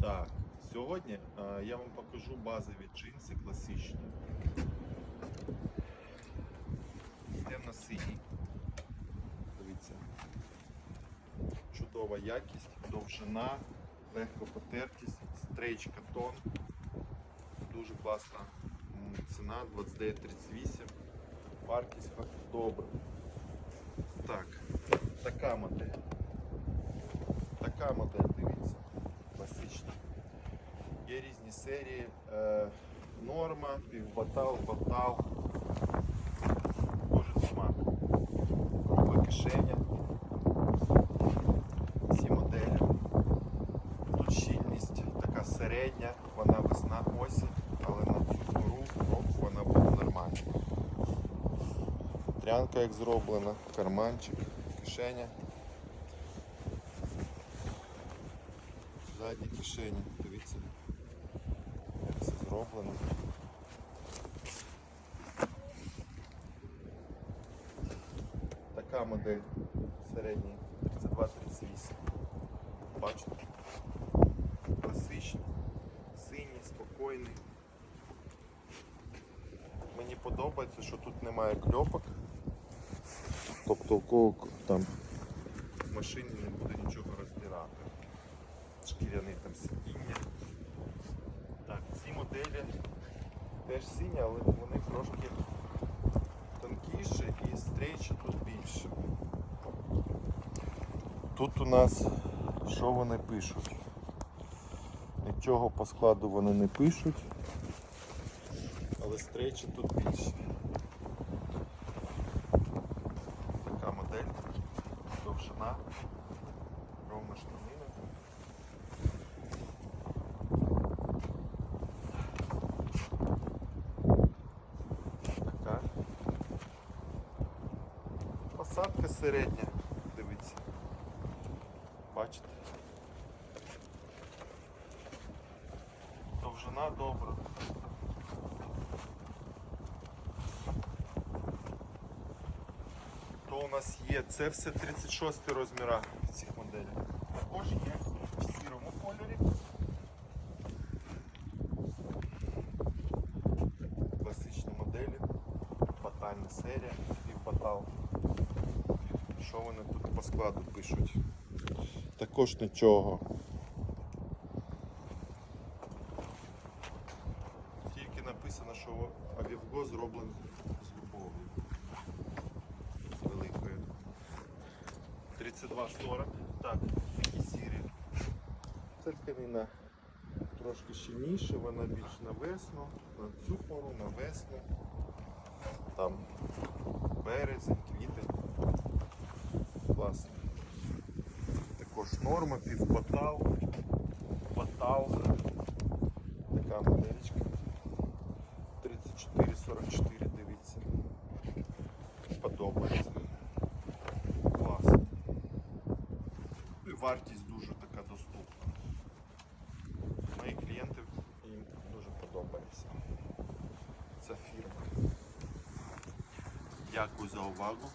Так, сьогодні е, я вам покажу базові джинси класичні. Темно-синій. Дивіться. Чудова якість, довжина, легка потертість, стрейч катон. Дуже класна ціна 29,38. Вартість добра. Так, така модель. Така модель. Є різні серії. Е, норма, півбатал, батал. Дуже смак. Кругла кишеня. Всі моделі. Тут щільність така середня, вона весна осінь, але на цю пору року вона буде нормальна. Трянка як зроблена, карманчик, кишеня. Задні кишені, дивіться, зроблено. Така модель середній 32-38. Бачите? Класичний, синій, спокійний. Мені подобається, що тут немає кльопок. Тобто у кого там в машині не буде нічого роздирати. Шкіряне там сидіння. Моделі теж сині, але вони трошки тонкіші і стрейчі тут більше. Тут у нас що вони пишуть? Нічого по складу вони не пишуть, але стрейчі тут більше. Така модель, довжина, Посадка середня, дивіться. Бачите? Довжина добра. То у нас є, це все 36 розміра цих моделях. Також є в сірому кольорі. Класичні моделі, батальна серія, півбатал. Що вони тут по складу пишуть? Також нічого. Тільки написано, що Авівго зроблений з любов'ю. З великою. 32,40. Так, такі сірі. Це тканина трошки щільніша, вона більш на весну, на цю пору, на весну. Там березень, Також норма, півбатал, батал. Така моделька. 34-44, дивіться. Подобається. Клас. І вартість дуже така доступна. Мої клієнти їм дуже подобається. Ця фірма. Дякую за увагу.